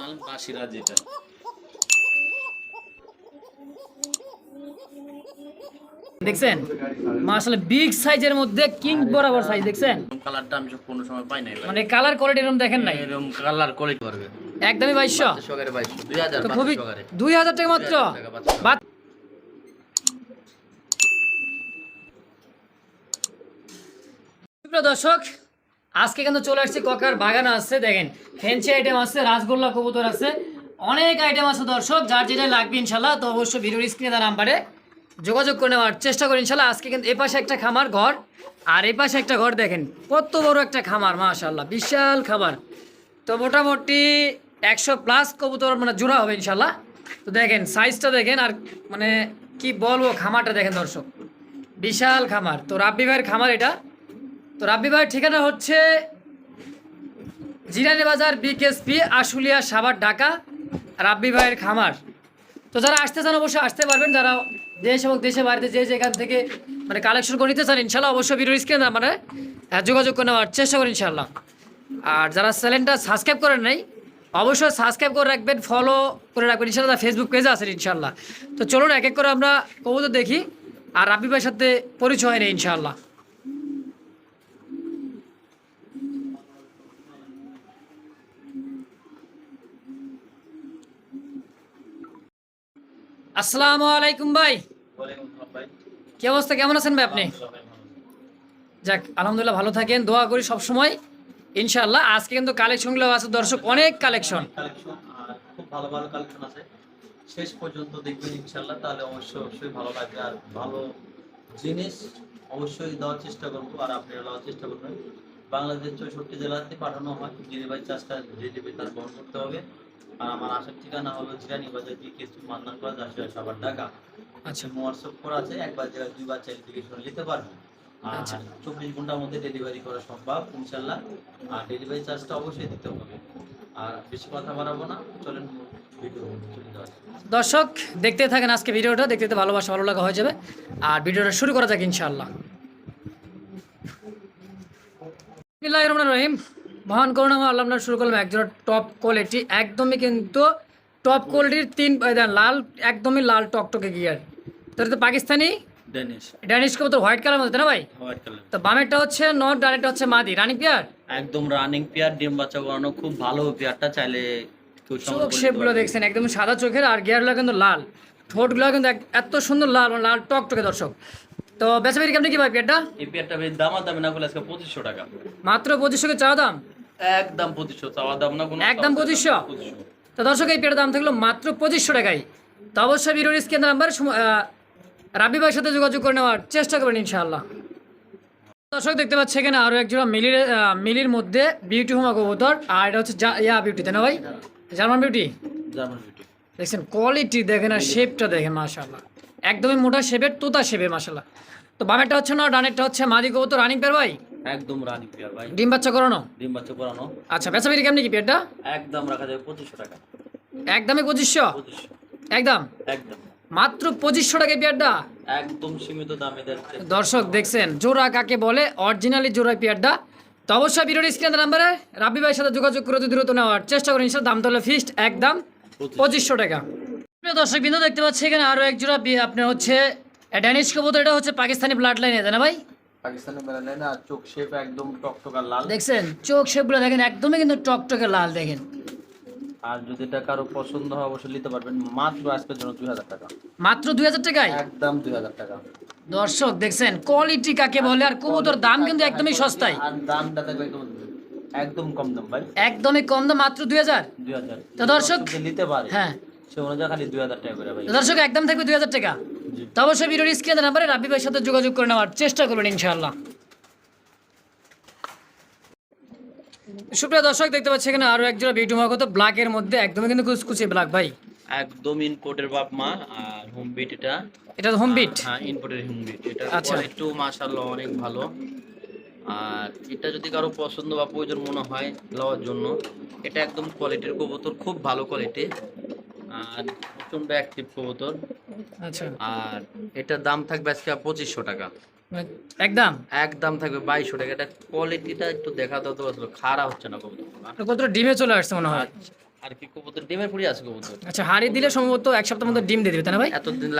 মাল বাসিরা যেটা। দেখছেন? মাসালে বিগ সাইজের মধ্যে কিং বরাবর সাইজ দেখছেন? কালারটা আমি কোনো সময় পাই নাই মানে কালার কোয়ালিটি এরকম দেখেন নাই? এরকম কালার কোয়ালিটি করবে। একদমই বাইশশো সকারে বাইশ। দুই তো খুবই সকারে দুই হাজার টাকা মাত্র। 2000 টাকা বাচ্চা। বাদ দর্শক আজকে কিন্তু চলে আসছে ককার বাগান আছে দেখেন ফ্যান্সি আইটেম আছে রাসগোল্লা কবুতর আছে অনেক আইটেম আছে দর্শক, যার যেটা লাগবে ইনশাল্লাহ, তো অবশ্যই ভিডিওর স্ক্রিনে তার নাম্বারে যোগাযোগ করে নেওয়ার চেষ্টা করি ইনশাল্লাহ আজকে কিন্তু এ পাশে একটা খামার ঘর, আর এই পাশে একটা ঘর দেখেন, কত বড় একটা খামার মাশাল্লাহ বিশাল খামার। তো মোটামুটি একশো প্লাস কবুতর মানে জোড়া হবে ইনশাল্লাহ। তো দেখেন সাইজটা দেখেন, আর মানে কি বলব, খামারটা দেখেন দর্শক, বিশাল খামার। তো রাব্বি ভাইয়ের খামার এটা তো রাব্বি ভাইয়ের ঠিকানা হচ্ছে জিরানি বাজার বিকেএসপি আশুলিয়া, সাভার, ঢাকা, রাব্বি ভাইয়ের খামার। তো যারা আসতে চান অবশ্যই আসতে পারবেন, যারা দেশ এবং দেশে বাড়িতে যে যেখান থেকে মানে কালেকশন করে নিতে চান, ইনশাল্লাহ অবশ্যই ভিডিও স্ক্রিনে মানে যোগাযোগ করে নেওয়ার চেষ্টা করেন ইনশাল্লাহ। আর যারা চ্যানেলটা সাবস্ক্রাইব করেন নাই, অবশ্যই সাবস্ক্রাইব করে রাখবেন ফলো করে রাখবেন, ইনশাল্লাহ ফেসবুক পেজে আছেন ইনশাল্লাহ। তো চলুন এক এক করে আমরা কবুতর দেখি, আর রাব্বি ভাইয়ের সাথে পরিচয় নেই ইনশাল্লাহ। আসসালামু আলাইকুম ভাই। কি অবস্থা? কেমন আছেন ভাই আপনি? যাক, আলহামদুলিল্লাহ ভালো থাকেন। দোয়া করি সব সময় ইনশাআল্লাহ, আজকে কিন্তু কালেকশনগুলো আছে দর্শক, অনেক কালেকশন খুব ভালো ভালো কালেকশন আছে। শেষ পর্যন্ত দেখবেন তাহলে অবশ্যই অবশ্যই ভালো আর ভালো জিনিস অবশ্যই দেওয়ার চেষ্টা আর দেওয়ার চেষ্টা করবেন। বাংলাদেশ চৌষট্টি জেলাতে পাঠানো হয়। ডেলিভারি চার্জটা ডেলিভারি চার্জ বহন করতে হবে। আর আমার আসার ঠিকানা হলো জিরানি বাজার বিকেএসপি মান্নান কলেজ আসলে সাবার ঢাকা। আচ্ছা। হোয়াটসঅ্যাপ করা আছে একবার জায়গায় দুইবার চাইলে থেকে শুনে নিতে পারবেন আর আচ্ছা। চব্বিশ ঘণ্টার মধ্যে ডেলিভারি করা সম্ভব ইনশাল্লাহ আর ডেলিভারি চার্জটা অবশ্যই দিতে হবে। আর বেশি কথা বাড়াবো না চলেন। দর্শক দেখতে থাকেন আজকে ভিডিওটা দেখতে দেখতে ভালোবাসা ভালো লাগা হয়ে যাবে। আর ভিডিওটা শুরু করা যাক ইনশাল্লাহ রহিম। মহান করুণাময় আল্লাহ শুরু করলাম একজন টপ কোয়ালিটি একদমই কিন্তু টপ কোয়ালিটির তিন লাল একদমই লাল টকটকে গিয়ার তো এটা তো পাকিস্তানি? ডেনিশ ড্যানিশ কবুতর হোয়াইট কালার মধ্যে না ভাই? হোয়াইট কালার তো বামেরটা হচ্ছে নট ডানেরটা হচ্ছে মাদি। রানী পিয়ার একদম রানিং পেয়ার ডিম বাচ্চা করানো খুব ভালো পেয়ারটা চাইলে চোখ শেপগুলো দেখছেন একদম সাদা চোখের আর গিয়ারগুলো কিন্তু লাল। ঠোঁটগুলো কিন্তু এত সুন্দর লাল মানে লাল টকটকে দর্শক। তো বেচা বিক্রি কেমনি কি ভাই পেয়ারটা এই পেয়ারটা বেশ দামা দামে না করলে আজকে পঁচিশশো টাকা। মাত্র পঁচিশশোকে চাওয়া দাম? একদম পঁচিশশো চাওয়া দাম না কোনো একদম চাওয়া দাম না, 2500? পঁচিশশো। তো দর্শক এই পেয়ারের দাম থাকল মাত্র পঁচিশশো টাকায়। তো অবশ্যই ভিডিওর স্ক্রিন নাম্বার রাবি ভাইয়ের সাথে যোগাযোগ করে নেওয়ার চেষ্টা করবেন ইনশাআল্লাহ। দর্শক দেখতে পাচ্ছি এখানে আরও একজোড়া মিলির মিলির মধ্যে বিউটি হোমা কবুতর আর এটা হচ্ছে ইয়া বিউটি তাই না ভাই? জার্মান বিউটি জার্মান বিউটি দেখছেন কোয়ালিটি দেখেন আর শেপটা দেখেন মাশাল্লাহ একদমই মোটা শেপের তোতা শেপের মাশাল্লাহ তো বামেরটা হচ্ছে না ডানেরটা হচ্ছে মাদি কবুতর রানিং পেয়ার ভাই? একদম রানিং পেয়ার ভাই। ডিম বাচ্চা করানো? ডিম বাচ্চা করানো। আচ্ছা বেচা বিক্রি কেমনি কি পেয়ারটা? একদম রাখা যাবে পঁচিশশো টাকা। একদমই পঁচিশশো? একদম? একদম। মাত্র পঁচিশশো টাকা পেয়ারটা? একদম সীমিত দামে দর্শক দেখছেন জোড়া কাকে বলে অরিজিনালি জোড়া পেয়ারটা। তো অবশ্যই ভিডিওর স্ক্রিনের নাম্বারে রাব্বি ভাইয়ের সাথে যোগাযোগ করে দ্রুত নেওয়ার চেষ্টা করেন। দাম তাহলে ফিক্সড একদম পঁচিশশো। টাকা। প্রিয় দর্শক বিন্দু দেখতে পাচ্ছি এখানে আরও এক জোড়া আপনার হচ্ছে ড্যানিশ কবুতর এটা হচ্ছে পাকিস্তানি ব্লাড লাইনে তাই না ভাই? পাকিস্তানের মেলা আর চোখ শেপ একদম টকটকা লাল। দেখছেন চোখ শেপগুলো দেখেন একদমই কিন্তু টকটকে লাল দেখেন। আর যদি এটা কারও পছন্দ হয় অবশ্যই নিতে পারবেন। মাত্র আজকের জন্য দুই হাজার টাকা। মাত্র দুই হাজার টাকায়? একদম দুই হাজার টাকা। দর্শক দেখছেন কোয়ালিটি কাকে বলে আর কবুতর দাম কিন্তু একদমই সস্তায়। আর দামটা দেখবে একদম একদম কম দাম ভাই। একদমই কম দাম মাত্র দুই হাজার? দুই হাজার। তো দর্শক- নিতে পারে হ্যাঁ। সে অনুযায়ী খালি দুই হাজার টাকা করে ভাই। দর্শক একদম থাকবে দুই হাজার টাকা। তো অবশ্যই ভিডিওর স্ক্রিনের নাম্বারে রাব্বি ভাইয়ের সাথে যোগাযোগ করে নেওয়ার চেষ্টা করবেন ইনশাআল্লাহ। সুপ্রিয় দর্শক দেখতে পাচ্ছি এখানে আরও একজোড়া বিউটি মহাগত ব্ল্যাকের মধ্যে একদমই কিন্তু কুচকুচি ব্ল্যাক ভাই। একদম ইনপোর্টের বাপ মা আর হোম বিট এটা। এটা হোম বিট হ্যাঁ ইনপোর্টের হোম বিট এটা আচ্ছা। কোয়ালিটিও মাশাআল্লাহ অনেক ভালো। আর এটা যদি কারও পছন্দ বা প্রয়োজন মনে হয় লওয়ার জন্য এটা একদম কোয়ালিটির কবুতর খুব ভালো কোয়ালিটি আর প্রচণ্ড অ্যাক্টিভ কবুতর। আচ্ছা। আর এটার দাম থাকবে আজকে পঁচিশশো টাকা। মানে একদম একদম থাকবে বাইশশো টাকা। এটা কোয়ালিটিটা একটু দেখা দাও তো আসলে খারাপ হচ্ছে না কবুতর কত ডিমে চলে আসছে মনে হয়। আর কি কবুতর? ডিমের পুরি আছে কবুতর। আচ্ছা হাড়ি দিলে সম্ভবত এক সপ্তাহের মধ্যে ডিম দিয়ে দিবে তাই না ভাই?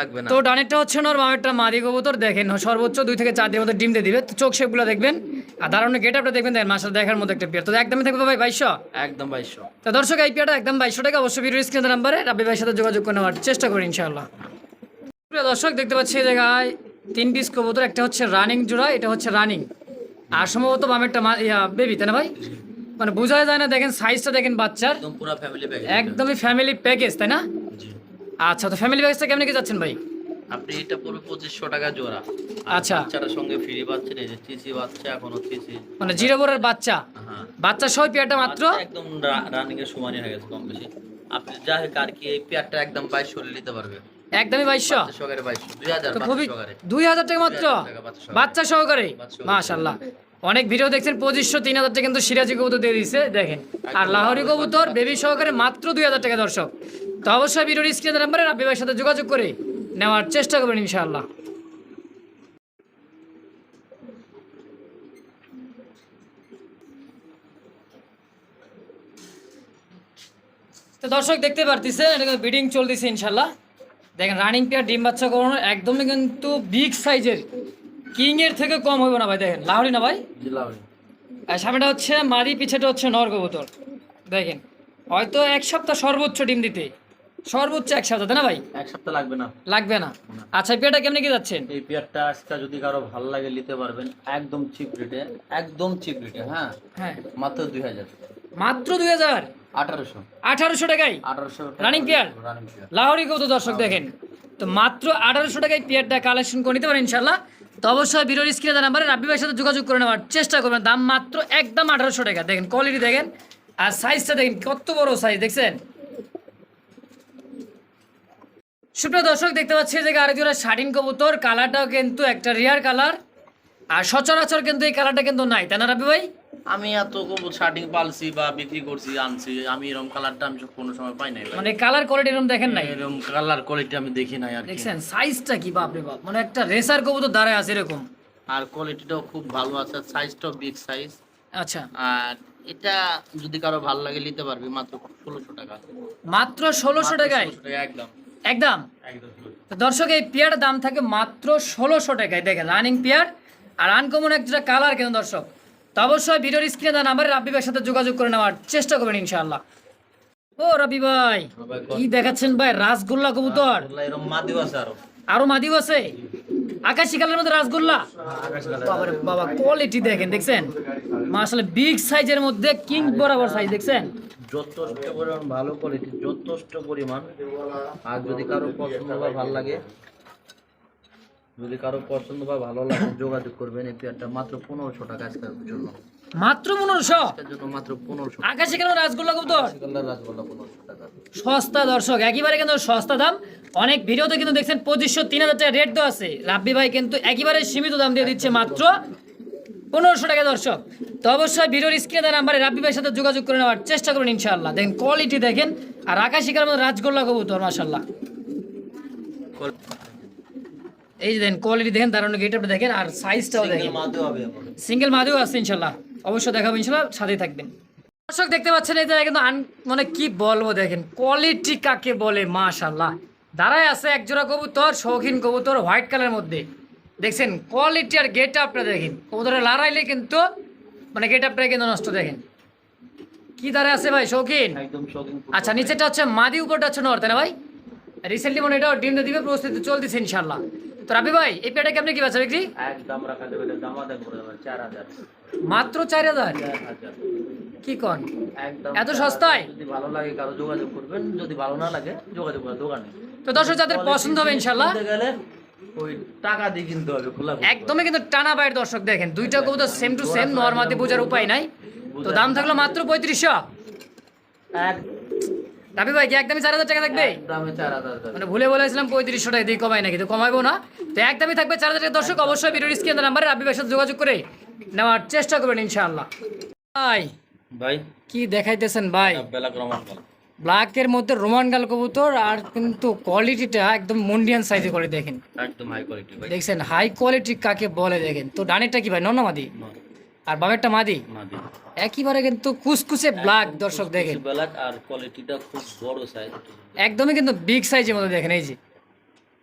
লাগবে না। তো ডানেরটা হচ্ছে নর বামেরটা মাদি কবুতর। দেখেন সর্বোচ্চ দুই থেকে চার দিনের মধ্যে ডিম দিয়ে দিবে। তো চোখ শেপগুলো দেখবেন। আর দারুণ গেট আপটা দেখবেন দেখেন মাসাল দেখার মধ্যে একটা পেয়ার তো একদমই থাকবে ভাই বাইশশো? একদম বাইশশো। তো দর্শক এই পেয়ারটা একদম বাইশশো টাকা। অবশ্যই ভিডিও স্ক্রিনের নাম্বারে রাব্বি ভাইয়ের সাথে যোগাযোগ করে নেওয়ার চেষ্টা করি ইনশাআল্লাহ। প্রিয় দর্শক দেখতে পাচ্ছি এই জায়গায় তিন পিস কবুতর একটা হচ্ছে রানিং জোড়া এটা হচ্ছে রানিং আর সম্ভবত বামেরটা মা- বেবি তাই না ভাই? মানে বোঝা যায় না দেখেন সাইজটা দেখেন বাচ্চার। একদমই ফ্যামিলি প্যাকেজ তাই না? আচ্ছা তো ফ্যামিলি প্যাকেজটা কেমন কি যাচ্ছেন ভাই? আপনি এটা পুরো পঁচিশশো টাকা জোড়া। আচ্ছা। বাচ্চাটার সঙ্গে ফ্রি পাচ্ছেন এই যে চিচি বাচ্চা এখনও চিচি মানে জিরো বোরের বাচ্চা? হ্যাঁ। বাচ্চা সহ পেয়ারটা মাত্র? একদম রানিং এর সমানই হয়ে গেছে কম বেশি। আপনি যা হোক আর কি এই পেয়ারটা একদম বাইশশো নিতে পারবে। একদমই বাইশশো তো খুবই দুই হাজার টাকা মাত্র? বাচ্চা সহকারে। বাচ্চা সহকারে। মাশাল্লাহ অনেক ভিডিও দেখছেন পঁচিশশো তিন হাজার টাকা কিন্তু সিরাজি কবুতর দিয়ে দিচ্ছে দেখেন। আর লাহোরি কবুতর বেবি সহকারে মাত্র দুই হাজার টাকা দর্শক। তো অবশ্যই ভিডিওর স্ক্রিনের নাম্বারে রাব্বি ভাইয়ের সাথে যোগাযোগ করে নেওয়ার চেষ্টা করবেন ইনশাআল্লাহ। তো দর্শক দেখতে পারতেছে এটা বিডিং চলতেছে ইনশাল্লাহ দেখেন রানিং পেয়ার ডিম বাচ্চা করানো একদমই কিন্তু বিগ সাইজের কিং এর থেকে কম হইব না ভাই দেখেন। লাহরি না ভাই। আর সামনেটা হচ্ছে মারি পিছেটা হচ্ছে নর কবুতর দেখেন হয়তো এক সপ্তাহ সর্বোচ্চ ডিম দিতে। সর্বোচ্চ এক সপ্তাহ না ভাই? এক সপ্তাহ লাগবে না। লাগবে না। আচ্ছা পেয়ারটা কেমনি কি যাচ্ছেন? এই পেয়ারটা আজকে যদি কারও ভালো লাগে নিতে পারবেন একদম চিপ রেটে একদম চিপ রেটে হ্যাঁ? হ্যাঁ। মাত্র দুই হাজার। মাত্র দুই হাজার? আঠারোশো। আঠারোশো টাকায়? আঠারোশো? রানিং পেয়ার লাহোরি কত দর্শক দেখেন। তো মাত্র আঠারোশো টাকায় পেয়ারটা কালেকশন করে নিতে পারেন ইনশাল্লাহ তো অবশ্যই ভিডিওর স্ক্রিনে দেওয়া নাম্বারে রাব্বি ভাইয়ের সাথে যোগাযোগ করে নেওয়ার চেষ্টা করবেন। দাম মাত্র একদম আঠারোশো টাকা। দেখেন কোয়ালিটি দেখেন। আর সাইজটা দেখেন কত বড় সাইজ দেখছেন? সুপ্রিয় দর্শক দেখতে পাচ্ছি যে আরেক জোড়া শাটিন কবুতর। কালারটাও কিন্তু একটা রিয়ার কালার আর সচরাচর কিন্তু এই কালারটা কিন্তু নাই তাই না রাব্বি ভাই? আমি এত কবুতর শার্টিং পালছি বা বিক্রি করছি আনছি আমি এরকম কালারটা আমি কোনো সময় পাই নাই মানে কালার কোয়ালিটি এরকম দেখেন নাই? এরকম কালার কোয়ালিটি আমি দেখি নাই আর দেখছেন সাইজটা কি বাপরে বাপ? মানে একটা রেসার কবুতর দাঁড়ায় আছে এরকম। আর কোয়ালিটিটাও খুব ভালো আছে সাইজটাও বিগ সাইজ আচ্ছা। আর এটা যদি কারও ভালো লাগে নিতে পারবি মাত্র ষোলোশো টাকা। মাত্র ষোলোশো টাকায়? 1600 টাকা একদম। একদম? একদম দর্শক এই পেয়ারটার দাম থাকে মাত্র ষোলোশো টাকায়। দেখেন রানিং পেয়ার আর আনকমন একটা কালার কেন দর্শক? তো অবশ্যই ভিডিওর স্ক্রিনে দেওয়া নাম্বারে রাব্বি ভাইয়ের সাথে যোগাযোগ করে নেওয়ার চেষ্টা করবেন ইনশাআল্লাহ। ও রবি ভাই কি দেখাচ্ছেন ভাই? রাসগোল্লা কবুতর। আল্লাহ এরকম মাদিও আছে আরও। আরও মাদিও আছে? আকাশি কালারের মধ্যে রাসগোল্লা? বাবারে বাবা কোয়ালিটি দেখেন দেখছেন? আসলে বিগ সাইজের মধ্যে কিং বরাবর সাইজ দেখছেন? যথেষ্ট পরিমাণ ভালো কোয়ালিটি যথেষ্ট পরিমাণ। আর যদি কারও পছন্দ ভালো লাগে যদি কারও পছন্দ বা ভালো লাগে যোগাযোগ করবেন। এই পেয়ারটা মাত্র পনেরোশো টাকা আজকের জন্য। মাত্র পনেরোশো? জন্য মাত্র পনেরোশো আকাশি রাসগোল্লা কবুতর? কালার রাসগোল্লা পনেরোশো টাকা? সস্তা দর্শক একেবারে কিন্তু সস্তা দাম। অনেক ভিডিওতে কিন্তু দেখছেন পঁচিশশো তিন হাজার টাকা রেট দেওয়া আছে। রাব্বি ভাই কিন্তু একেবারে সীমিত দাম দিয়ে দিচ্ছে মাত্র পনেরোশো টাকা দর্শক। তো অবশ্যই ভিডিওর স্ক্রিনে দেওয়া নাম্বারে রাব্বি ভাইয়ের সাথে যোগাযোগ করে নেওয়ার চেষ্টা করুন ইনশাআল্লাহ। দেখেন কোয়ালিটি দেখেন। আর আকাশি কালার মধ্যে রাজগোল্লা কবুতর মাসাল্লাহ এই যে দেখেন কোয়ালিটি দেখেন দাঁড়ানো গেটআপটা দেখেন আর সাইজটাও দেখেন। সিঙ্গেল মাদিও আছে ইনশাল্লাহ। অবশ্যই দেখাবো ইনশাল্লাহ সাথেই থাকবেন। দর্শক দেখতে পাচ্ছেন এই জায়গায় কিন্তু মানে কি বলব দেখেন কোয়ালিটি কাকে বলে মাশাল্লাহ। দাঁড়ায় আছে এক জোড়া কবুতর শৌখিন কবুতর হোয়াইট কালারের মধ্যে। দেখছেন কোয়ালিটি আর গেট আপটা দেখেন। কবুতরে লড়াইলে কিন্তু মানে গেট আপটা কিন্তু নষ্ট দেখেন। কি দাঁড়ায় আছে ভাই শৌখিন? একদম শৌখিন আচ্ছা নিচেটা হচ্ছে মাদি উপরটা হচ্ছে নর তাই না ভাই? রিসেন্টলি মনে এটাও ডিম দিবে প্রস্তুতি চলতেছে ইনশাল্লাহ। তো রাবি ভাই এই পেটা কেমনি কি বাচ্চা বিক্রি? একদম রাখা যাবে দামা দাম করে দেবেন চার হাজার। মাত্র চার হাজার? কি কন? একদম এত সস্তায়? যদি ভালো লাগে কারও যোগাযোগ করবেন যদি ভালো না লাগে যোগাযোগ করে দোকানে। তো দর্শক যাদের পছন্দ হবে ইনশাল্লাহ। গেলে ওই টাকা দিয়ে কিনতে হবে খোলা একদমই কিন্তু টানা বাইরের দর্শক দেখেন দুইটা কবুতর সেম টু সেম নর্মাদি বোঝার উপায় নাই। তো দাম থাকল মাত্র পঁয়ত্রিশশো। এক রাবি ভাই কি একদমই চার হাজার টাকা থাকবে। মানে ভুলে বলেছিলাম পঁয়ত্রিশশো টাকা দিয়ে কমাই নাকি তো কমাইবো না। তো একদমই থাকবে চার হাজার টাকা। দর্শক অবশ্যই ভিডিওর স্ক্রিনের নাম্বারে রাবি ভাইয়ের সাথে যোগাযোগ করে নেওয়ার চেষ্টা করবেন ইনশাআল্লাহ। ভাই ভাই। কি দেখাইতেছেন ভাই? ব্ল্যাকের মধ্যে রোমান গাল কবুতর আর কিন্তু কোয়ালিটিটা একদম মন্ডিয়ান সাইজে করে দেখেন। একদম হাই কোয়ালিটি দেখছেন হাই কোয়ালিটি কাকে বলে দেখেন? তো ডানেরটা কি ভাই? নন্নামাদি। আর বামেরটা মাদি। মাদি। একইবারে কিন্তু কুচকুচে ব্ল্যাক দর্শক দেখেন। ব্ল্যাক আর কোয়ালিটিটা খুব বড় সাইজ একদমই কিন্তু বিগ সাইজের মতো দেখেন এই যে।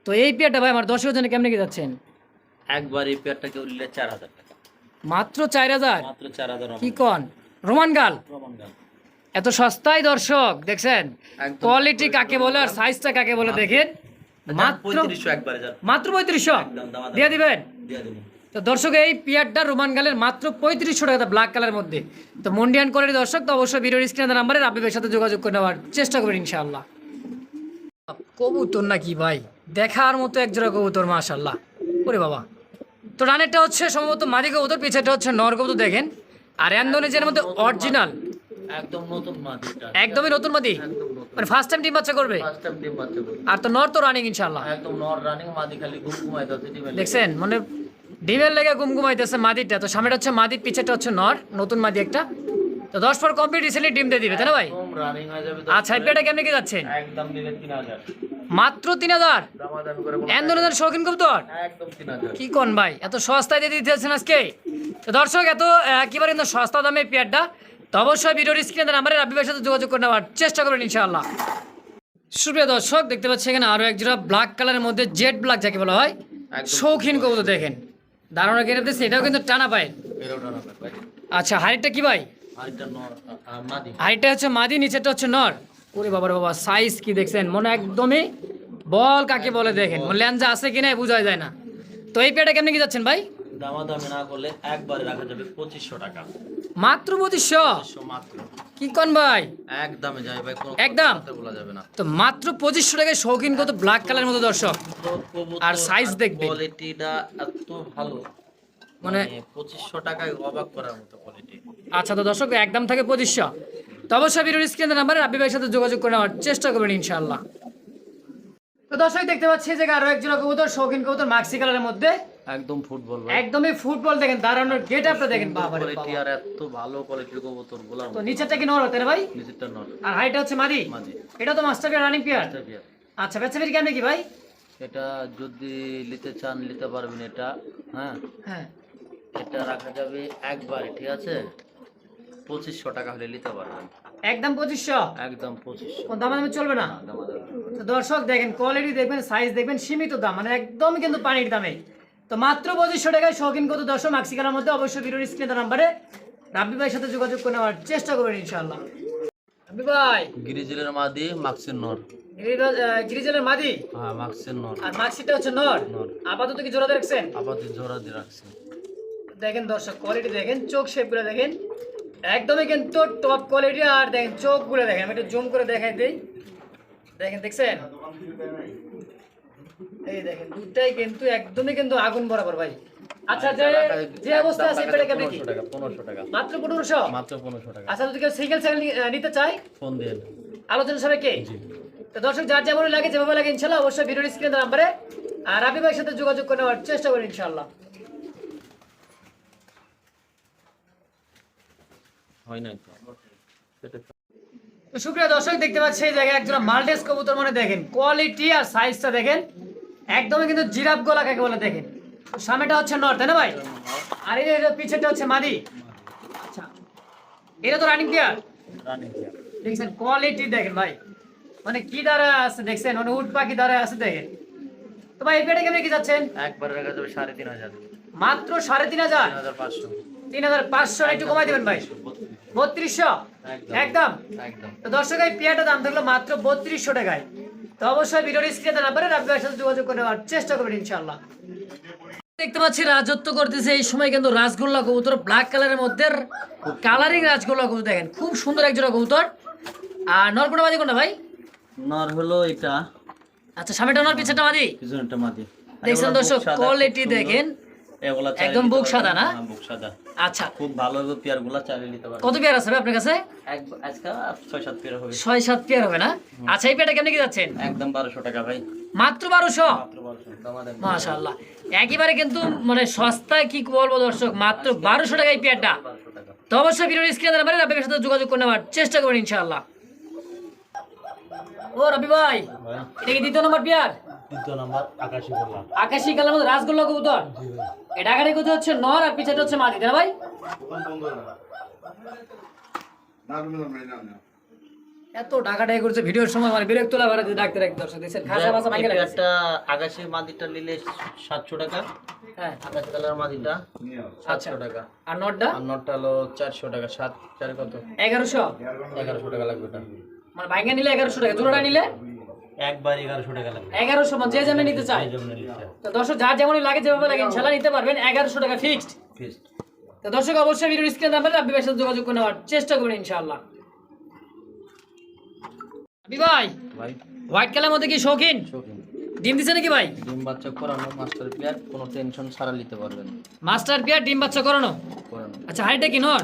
তো এই পেয়ারটা ভাই আমার দর্শকের জন্য কেমনে কি যাচ্ছেন? একবার এই পেয়ারটা কেউ নিলে চার হাজার টাকা। মাত্র চার হাজার? মাত্র চার হাজার কি কন? রোমান গাল? প্রমাণ গান এত সস্তায় দর্শক দেখছেন? কোয়ালিটি কাকে বলে আর সাইজটা কাকে বলে দেখেন? মাত্র পঁয়ত্রিশশো একবারে মাত্র পঁয়ত্রিশশো? দিয়ে দিবেন? দিয়ে দেবো। তো দর্শক এই পিয়ারটা রোমান গালের মাত্র পঁয়ত্রিশশো টাকা ব্ল্যাক কালারের মধ্যে। তো মন্ডিয়ান কোয়ালিটি দর্শক তো অবশ্যই ভিডিওর স্ক্রিনে নাম্বারে রাবিবের সাথে যোগাযোগ করে নেওয়ার চেষ্টা করবেন ইনশাআল্লাহ। কবুতর নাকি ভাই? দেখার মতো একজোড়া কবুতর মাশাল্লাহ ওরে বাবা। তো রানেরটা হচ্ছে সম্ভবত মাদি কবুতর পিছেটা হচ্ছে নর কবুতর দেখেন। আর অ্যান্ডোনেজের মধ্যে অরিজিনাল একদম নতুন মাটিটা একদমই নতুন মাদি? মানে ফার্স্ট টাইম ডিম বাচ্চা করবে? ফার্স্ট টাইম ডিম বাচ্চা করবে। আর তো নর তো রানিং ইনশাল্লাহ একদম নর রানিং মাদি খালি ঘুম ঘুমাই দাচ্ছে দেখছেন? মানে ডিমের লেগে গুমগুমাইতেছে মাদিরটা। তো সামনেটা হচ্ছে মাদির পিছেটা হচ্ছে নর নতুন মাদি একটা। তো দশ পর কমপ্লিট রিসেন্টলি ডিম দিয়ে দিবে তাই না ভাই? আচ্ছা এই পেটা কেমনি কি হাজার। মাত্র তিন হাজার? এন্দোলনের শৌখিন কবুতর? একদম তিন হাজার। কি কোন ভাই এত সস্তায় দিয়ে দিতেছেন আজকে? তো দর্শক এত একেবারে কিন্তু সস্তা দামে পেয়ারটা। তো অবশ্যই ভিডিওর স্ক্রিনে নাম্বারে রাবিবের সাথে যোগাযোগ করে নেওয়ার চেষ্টা করবেন ইনশাআল্লাহ। সুপ্রিয় দর্শক দেখতে পাচ্ছি এখানে আরও এক জোড়া ব্ল্যাক কালারের মধ্যে জেড ব্ল্যাক যাকে বলা হয়। শৌখিন কবুতর দেখেন। দাঁড়ানো কেটে দিচ্ছে এটাও কিন্তু টানা পায় আচ্ছা হাইটটা কি ভাই? হাইটটা হচ্ছে মাদি নিচেটা হচ্ছে নর। ওরে বাবার বাবা সাইজ কি দেখছেন? মনে একদমই বল কাকে বলে দেখেন। ল্যাঞ্জা আছে কিনা বোঝা যায় না। তো এই পেটা কেমনি কি যাচ্ছেন ভাই? দামাদামি না করলে একবারে রাখা যাবে পঁচিশশো টাকা। মাত্র পঁচিশশো কি কন ভাই? একদমে যায় ভাই একদম? বলা যাবে না। তো মাত্র পঁচিশশো টাকায় শৌখিন কত ব্ল্যাক কালারের মতো দর্শক। আর size দেখবে। কোয়ালিটিটা এত ভালো। মানে মানে পঁচিশশো টাকায় অবাক করার মতো কোয়ালিটি আচ্ছা তো দর্শক একদম থাকে পঁচিশশো। তো অবশ্যই ভিডিওর স্ক্রিনের নাম্বারে রাব্বি ভাইয়ের সাথে যোগাযোগ করে নেওয়ার চেষ্টা করবেন ইনশাআল্লাহ। তো দর্শক দেখতে পাচ্ছি যে আরও একজন কবুতর শৌখিন কবুতর মাক্সি কালারের মধ্যে। একদম ফুটবল ভাই। একদমই ফুটবল দেখেন দাঁড়ানোর গেট আপটা দেখেন বাবা রে কোয়ালিটি বাবা। আর এত ভালো কোয়ালিটির কবুতর গুলাম। তো নিচেরটা কি নর হতে ভাই? নিজেরটা নট আর হচ্ছে মাদি? মাঝে এটা তো মাস্টার পিয়ার রানিং পিয়ার আচ্ছা বেচা বিক্রি কেমন কি ভাই? এটা যদি নিতে চান নিতে পারবেন এটা হ্যাঁ? হ্যাঁ। এটা রাখা যাবে একবারে ঠিক আছে? পঁচিশশো টাকা হলে নিতে পারবেন। একদম পঁচিশশো? একদম পঁচিশশো। কোন দামে দামে চলবে না? দর্শক দেখেন কোয়ালিটি দেখবেন সাইজ দেখবেন সীমিত দাম মানে একদম কিন্তু পানির দামে। তো মাত্র পঁচিশশো টাকায় শৌখিন কত দর্শক? মাক্সিকালার মধ্যে অবশ্যই ভিডিওর স্ক্রিনে নাম্বারে রাব্বি ভাইয়ের সাথে যোগাযোগ করে নেওয়ার চেষ্টা করবেন ইনশাআল্লাহ। রাব্বি ভাই। গিরিজিলের মাদি মাক্সির নর। গিরিজেলের মাদি? হ্যাঁ মাক্সির নর। আর মাক্সিটা হচ্ছে নর? নর। আপাতত কি জোড়া দেখছেন আপাতত জোড়া দিয়ে রাখছি। দেখেন দর্শক কোয়ালিটি দেখেন চোখ শেপগুলো দেখেন। একদমই কিন্তু টপ কোয়ালিটি আর দেখেন চোখগুলো দেখেন। আমি একটু জুম করে দেখাই দিই। দেখেন দেখছেন? এই দেখেন দুটাই কিন্তু একদমই কিন্তু আগুন বরাবর ভাই। আচ্ছা যে যে অবস্থা আছে কেমন কি? টাকা মাত্র পনেরোশো? মাত্র পনেরোশো টাকা। আচ্ছা যদি কেউ সিঙ্গেল সাইকেল নিতে চায়? ফোন দিয়ে আলোচনা সবাই কে? তো দর্শক যার যেমন লাগে যেভাবে লাগে ইনশাল্লাহ অবশ্যই ভিডিওর স্ক্রিনে নাম্বারে আর রাবি ভাইয়ের সাথে যোগাযোগ করে নেওয়ার চেষ্টা করি ইনশাল্লাহ। হয় তো? সুপ্রিয় দর্শক দেখতে পাচ্ছি এই জায়গায় একজন মাল্টেস কবুতর মানে দেখেন কোয়ালিটি আর সাইজটা দেখেন। একদমই কিন্তু জিরাফ গলা কাকে বলে দেখেন? সামনেটা হচ্ছে নর তাই না ভাই? আর এই যে পিছেরটা হচ্ছে মাদি। আচ্ছা। এটা তো রানিং প্লেয়ার দেখছেন কোয়ালিটি দেখেন ভাই। মানে কি দ্বারা আছে দেখছেন? মানে উট পাখি দ্বারা আছে দেখেন। তো ভাই এই পেটে কেমন কি যাচ্ছেন? একবার রাখা যাবে সাড়ে তিন হাজার। মাত্র সাড়ে তিন হাজার? তিন হাজার পাঁচশো। একটু কমাই দেবেন ভাই। বত্রিশশো একদম। একদম? একদম। তো দর্শক এই পেয়ারটা দাম থাকল মাত্র বত্রিশশো টাকায়। তো অবশ্যই ভিডিওটি স্ক্রিনে না রাব্বি ভাইয়ের সাথে যোগাযোগ করে নেওয়ার চেষ্টা করবেন ইনশাল্লাহ দেখতে পাচ্ছি রাজত্ব করতেছে এই সময় কিন্তু রাজগোল্লা কবুতর ব্ল্যাক কালারের মধ্যে কালারিং রাজগোল্লা কবুতর দেখেন খুব সুন্দর একজোড়া কবুতর। আর নরকোনা মাদি কোনটা ভাই? নর হলো এটা। আচ্ছা সামনেটা নর পিছনেটা মাদি? পিছনেটা মাদি। দেখছেন দর্শক কোয়ালিটি দেখেন। এগুলা একদম বুক সাদা না? হ্যাঁ, বুক সাদা। আচ্ছা। খুব ভালো পেয়ারগুলা চালিয়ে নিতে পারবেন। কত পেয়ার আছে আপনার কাছে? আজকে আর ছয় সাত পেয়ার হবে। ছয় সাত পেয়ার হবে না? আচ্ছা এই পেয়ারটা কেমনি কি যাচ্ছেন? একদম বারোশো টাকা ভাই। মাত্র বারোশো? মাত্র বারোশো দামাদামি মাশাআল্লাহ। একেবারে কিন্তু মানে সস্তায় কি বলব দর্শক মাত্র বারোশো টাকা এই পেয়ারটা। তো অবশ্যই ভিডিওর স্ক্রিনে নাম্বারে রাবির সাথে যোগাযোগ করে নেওয়ার চেষ্টা করবেন ইনশাআল্লাহ। ও রবি ভাই ভাই, এটা কি দ্বিতীয় নম্বর পেয়ার? নাম্বার আকাশি বললাম আকাশি কালার মধ্যে রাসগোল্লা কবুতর? এই ডাকাটি কবুতর হচ্ছে? নর আর পিছাটা হচ্ছে মাদি তাই ভাই? এত ডাকাটাই করছে ভিডিওর সময় মানে বিরক্ত লাগে ডাকতে রাখতে দর্শক দেখছেন খাসা বাসা ভাঙে লাগে একটা আকাশি মাদিটা নিলে সাতশো টাকা। হ্যাঁ। আকাশি কালার মাদিটা আচ্ছা। সাতশো টাকা। আর নটটা? আর নটটা হলো চারশো টাকা সাত চার কত? এগারোশো। এগারোশো টাকা লাগবে ওটা। মানে ভাঙে নিলে এগারোশো টাকা জোড়াটা নিলে? একবার এগারোশো টাকা লাগবে। এগারোশো মানে যে যেমন নিতে চায়। এই জন্য নিচ্ছে তো দর্শক যার যেমনই লাগে যেভাবে লাগে ইনশাল্লাহ নিতে পারবেন। এগারোশো টাকা ফিক্সড ফিস্ট তো দর্শক অবশ্যই ভিডিওর স্ক্রিনে নাম্বারে আপনি সাথে যোগাযোগ করে নেওয়ার চেষ্টা করবেন ইনশাআল্লাহ আবি ভাই ভাই। হোয়াইট কালার মধ্যে কি শৌখিন? শৌখিন। ডিম দিছে নাকি ভাই? ডিম বাচ্চা করানো মাস্টার প্লেয়ার কোনো টেনশন ছাড়া নিতে পারবেন। মাস্টার পিয়ার ডিম বাচ্চা করানো? আচ্ছা হাইটটা কি নর।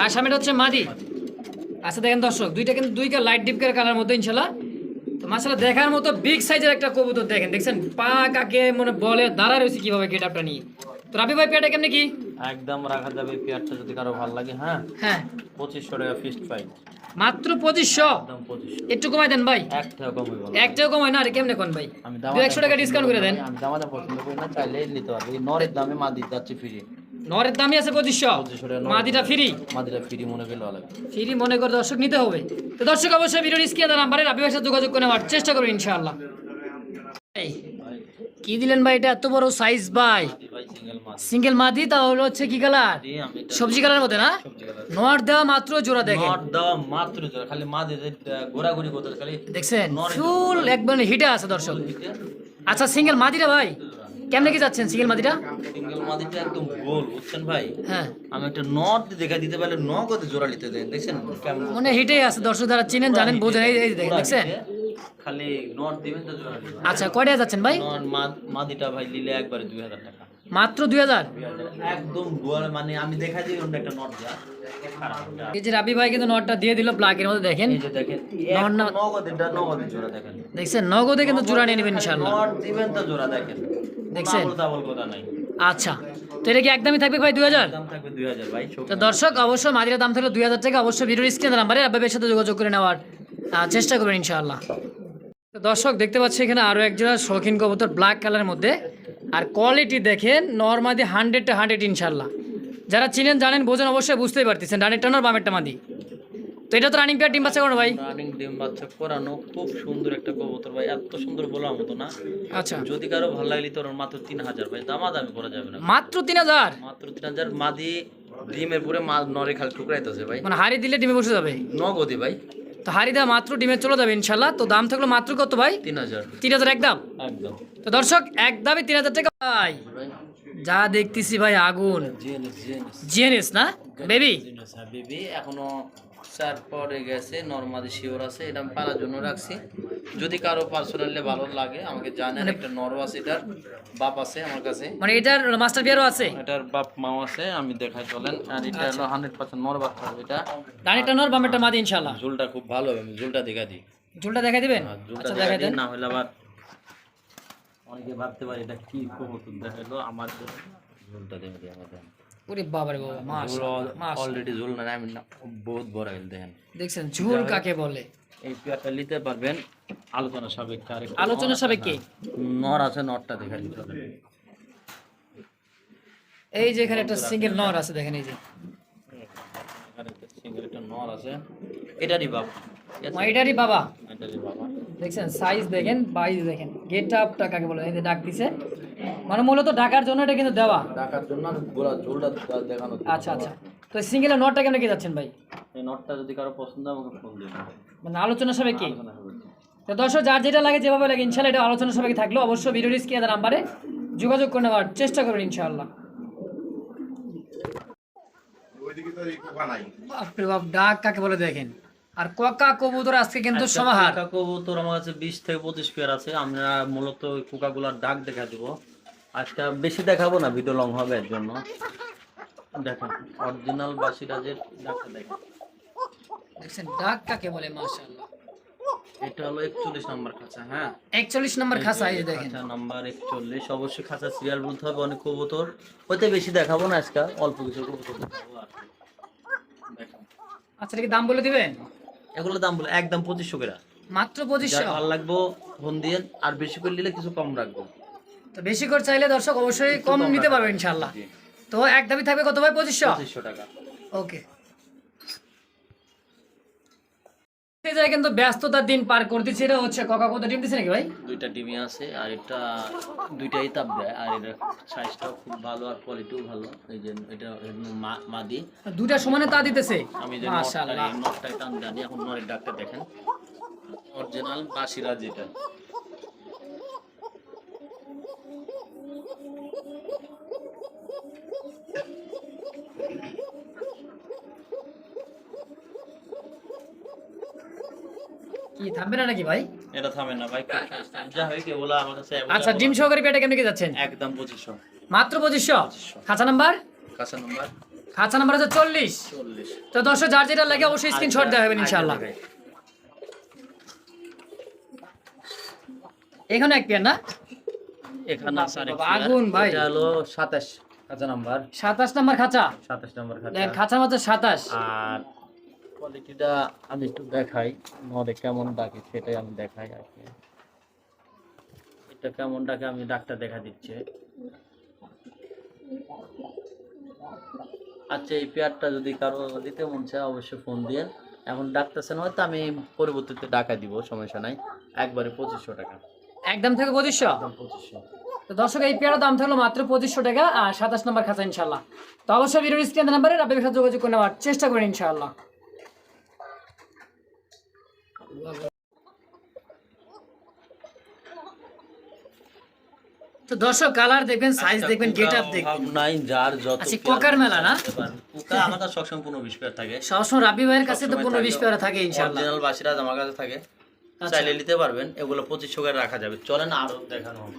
আর সামনেটা হচ্ছে মাদি? আচ্ছা দেখেন দর্শক দুইটা কিন্তু দুই লাইট ডিপ কালার মধ্যে ইনশাল্লাহ তো দেখার মতো বিগ সাইজের একটা কবুতর দেখেন দেখছেন? পা কাকে মানে বলে দাঁড়া রয়েছে কীভাবে গেট আপটা নিয়ে? তো রাবি ভাই পেয়ারটা কেমনি কি? একদম রাখা যাবে পেয়ারটা যদি কারও ভালো লাগে হ্যাঁ? হ্যাঁ। টাকা ফিক্সড প্রাইস মাত্র পঁচিশশো? একদম একটু কমাই দেন ভাই। বলো। একটাও কমাই না আরে কেমনে কোন ভাই? আমি টাকা ডিসকাউন্ট করে দেন। আমি পছন্দ করি না চাইলে নিতে পারবে। নরের দামে মাদি যাচ্ছে ফ্রি। নরের দামই আছে পঁচিশশো। মাদিটা ফ্রি। মাদিটা ফ্রি মনে ফ্রি মনে করে দর্শক নিতে হবে। তো দর্শক অবশ্যই ভিডিওর স্ক্রিনে নাম্বারে রাবি ভাইয়ের সাথে যোগাযোগ করে নেওয়ার চেষ্টা করবেন ইনশাআল্লাহ। কি দিলেন ভাই এটা? এত বড় সাইজ ভাই। সিঙ্গেল মাদি তাহলে হচ্ছে কি কালার সবজি কালার মধ্যে না? নট দেওয়া মাত্র জোড়া দেখেন। নট দেওয়া মাত্র জোড়া খালি মাদি ঘোরাঘুরি করতে খালি দেখছেন? ফুল একবার হিটে আছে দর্শক। আচ্ছা সিঙ্গেল মাদিটা ভাই? কেমনে কি যাচ্ছেন সিঙ্গেল মাদিটা? সিঙ্গেল মাদিটা একদম গোল বুঝছেন ভাই? হ্যাঁ। আমি একটা নট দেখা দিতে পারলে নগদে জোড়া নিতে দেন দেখছেন মনে হিটে আছে দর্শক যারা চিনেন জানেন বোঝেন এই দেখছেন? খালি নট দিবেন তো জোড়া আচ্ছা কয়টা যাচ্ছেন ভাই? মাদিটা ভাই নিলে একবারে দুই হাজার টাকা। মাত্র দুই হাজার? দুই হাজার। একদম গোয়াল মানে আমি দেখা দিই অন্য একটা নট যা এই যে রাবি ভাই কিন্তু নটটা দিয়ে দিল ব্ল্যাকের মধ্যে দেখেন। এই যে দেখেন নগদে নগদে জোড়া দেখেন। দেখছেন নগদে কিন্তু জোড়া নিয়ে নেবেন ইনশাআল্লাহ। নট দিবেন তো জোড়া দেখেন। দেখছেন? আচ্ছা তো এটা কি একদমই থাকবে ভাই দুই হাজার? তো দর্শক অবশ্যই মাদিরা দাম থাকলে দুই হাজার টাকা অবশ্যই ভিডিওর স্ক্রিনে নাম্বারে আপনাদের সাথে যোগাযোগ করে নেওয়ার চেষ্টা করবেন ইনশাআল্লাহ। তো দর্শক দেখতে পাচ্ছি এখানে আরও একজোড়া শৌখিন কবুতর ব্ল্যাক কালারের মধ্যে। আর কোয়ালিটি দেখেন নর্মাদি হান্ড্রেড টু হান্ড্রেড ইনশাল্লাহ যারা চিনেন জানেন বোঝেন অবশ্যই বুঝতেই পারতেছেন। ডানেরটা নর বামেরটা মাদি। তো এটা তো রানিং পেয়ার টিম বাচ্চা করো ভাই? রানিং ডিম বাচ্চা করানো খুব সুন্দর একটা কবুতর ভাই এত সুন্দর বলার মতো না। আচ্ছা। যদি কারও ভালো লাগলে মাত্র তিন হাজার ভাই দামা দামি করা যাবে না। মাত্র তিন হাজার? মাত্র তিন হাজার মাদি ডিমের পরে মা নরে খালি টুকরাইতেছে ভাই। মানে হাড়ি দিলে ডিমে বসে যাবে? নগদি ভাই। তো হাড়ি দেওয়া মাত্র ডিমে চলে যাবে ইনশাল্লাহ তো দাম থাকল মাত্র কত ভাই? তিন হাজার। তিন হাজার একদম? একদম। তো দর্শক একদমই তিন হাজার টাকা ভাই। যা দেখতেছি ভাই আগুন। জিএনএস না? বেবি হ্যাঁ বেবি এখনও চার পরে গেছে নর্মালি শিওর আছে এটা আমি পালার জন্য রাখছি। যদি কারও পার্সোনালি ভালো লাগে আমাকে জানেন একটা নরও আছে এটার বাপ আছে আমার কাছে। মানে এটার মাস্টার বিয়ারও আছে? এটার বাপ মাও আছে আমি দেখাই চলেন আর এটা হলো হান্ড্রেড পার্সেন্ট নর বাচ্চা হবে এটা ডানেরটা নর বামেরটা মাদি ইনশাল্লাহ ঝুলটা খুব ভালো হবে আমি ঝুলটা দেখা দিই। ঝুলটা দেখাই দিবেন? ঝুলটা আচ্ছা দেখা দেন। না হলে আবার অনেকে ভাবতে পারে এটা কি কবুতর? দেখাইলো আমার ঝুলটা দেখা দিই আমাদের ওরে বাবারে বাবা মাশাআল্লাহ মাশাআল্লাহ। অলরেডি ঝুল না আমি বহুত বড় গেল দেখেন দেখছেন ঝুল কাকে বলে? এই পেয়ারটা নিতে পারবেন আলোচনা সাপেক্ষে আর আলোচনা সাপেক্ষে? নর আছে নরটা দেখা দিতে হবে এই যে এখানে একটা সিঙ্গেল নর আছে দেখেন এই যে। একটা নর আছে। এটারই বাপ এটারই বাবা? এটারই বাবা। দেখছেন সাইজ দেখেন বাইজ দেখেন। গেট আপটা কাকে বলে? এই যে ডাক দিছে। মানে মূলত ঢাকার জন্য এটা কিন্তু দেওয়া। টাকার জন্য গোলা ঝোলটা দেখানো। আচ্ছা আচ্ছা। তো সিঙ্গেলের নটটা কেমন কি যাচ্ছেন ভাই? এই নটটা যদি কারও পছন্দ হয় আমাকে ফোন দিবেন। মানে আলোচনা আলোচনা হবে তো দর্শক যার যেটা লাগে যেভাবে লাগে ইনশাল্লাহ এটা আলোচনা সাপেক্ষে থাকল। অবশ্যই ভিডিও স্ক্রিনে নাম্বারে যোগাযোগ করে নেওয়ার চেষ্টা করুন ইনশাআল্লাহ। ডাক কাকে বলে দেখেন? আর কোকা কবুতর আজকে কিন্তু সমাহার। কোকা কবুতর আমার কাছে বিশ থেকে পঁচিশ পেয়ার আছে। আমরা মূলত কোকাগুলার ডাক দেখা দিব। আজকে বেশি দেখাবো না ভিডিও লং হবে এর জন্য। দেখেন অরিজিনাল বাসিরাজের ডাকটা দেখেন। দেখছেন ডাক কাকে বলে? মাশাআল্লাহ। এটা হলো একচল্লিশ নাম্বার খাঁচা হ্যাঁ? একচল্লিশ নম্বর খাসা এই দেখেন। খাঁচা নাম্বার একচল্লিশ। অবশ্যই খাঁচা সিরিয়াল বলতে হবে অনেক কবুতর। হইতে বেশি দেখাবো না আজকে অল্প কিছু কবুতর দেখাবো আচ্ছা কি দাম বলে দিবেন? এগুলো দাম বলে একদম পঁচিশশো করে। মাত্র পঁচিশশো? ভালো লাগবো ফোন দিয়ে আর বেশি করে নিলে কিছু কম রাখব। তো বেশি করে চাইলে দর্শক অবশ্যই কম নিতে পারবেন পারবে ইনশাল্লাহ তো এক দাবি থাকবে কত ভাই? পঁচিশশো? পঁচিশশো টাকা। ওকে। এই জায়গায় কিন্তু ব্যস্ততার দিন পার করতেছি এটা হচ্ছে ককা কত ডিম দিচ্ছে নাকি ভাই? দুইটা ডিমি আছে আর এটা দুইটাই তাপ দেয় আর এটা সাইজটাও খুব ভালো আর কোয়ালিটিও ভালো। এই যে এটা মা- মাদি। দুটা সমানে তা দিতেছে? আমি যে মাশাআল্লাহ। নটটাই টান জানি এখন নরের ডাক্তার দেখেন। অরিজিনাল বাসিরা যেটা। কি থামবে না নাকি ভাই? এটা থামে না ভাই খুব size থামে। যা হয় কেবল আমার কাছে আচ্ছা ডিম সহকারী পেটে কেমনি কি যাচ্ছেন? একদম পঁচিশশো। মাত্র পঁচিশশো? খাঁচা নাম্বার? নম্বর? খাঁচা নাম্বার হচ্ছে চল্লিশ। চল্লিশ। তো দর্শক যার যেটা লাগে অবশ্যই স্ক্রিনশট দেওয়া হবে ইনশাল্লাহ এখানে এক পেয়ার না? এখানে। আগুন ভাই। এটা হলো কাঁচা নাম্বার। সাতাশ নাম্বার খাঁচা? সাতাশ নাম্বার দেখেন খাঁচা খাঁচার মধ্যে সাতাশ। আর কোয়ালিটিটা আমি একটু দেখাই নরে কেমন ডাকে সেটাই আমি দেখাই আর কি। এটা কেমন ডাকে আমি ডাক্তার দেখা দিচ্ছে। আচ্ছা এই পেয়ারটা যদি কারও দিতে মন চায় অবশ্যই ফোন দিয়ে। এখন ডাকতেছেন হয়তো আমি পরবর্তীতে ডাকা দিব সমস্যা নাই। একবারে পঁচিশশো টাকা। একদম থেকে পঁচিশশো? একদম পঁচিশশো। তো দর্শক এই পেয়ারের দাম থাকল মাত্র পঁচিশশো টাকা আর সাতাশ নম্বর খাঁচা ইনশাল্লাহ তো অবশ্যই ভিডিওর স্ক্রিন নাম্বারে আপনাদের সাথে যোগাযোগ করে নেওয়ার চেষ্টা করেন ইনশাল্লাহ তো দর্শক কালার দেখবেন সাইজ দেখবেন গেট আপ দেখবেন। নাই যার যত আচ্ছা, কোকার মেলা না? কোকা কাছে সবসময় পনেরো বিশ পেয়ার থাকে। সবসময় রাবি ভাইয়ের কাছে তো পনেরো বিশ থাকে। পেয়ারা থাকে ইনশাল্লাহ। অরিজিনাল বাসিরাজ আমার কাছে থাকে। আচ্ছা। চাইলে নিতে পারবেন। এগুলো পঁচিশশো করে রাখা যাবে। চলেন আরও দেখানো হবে।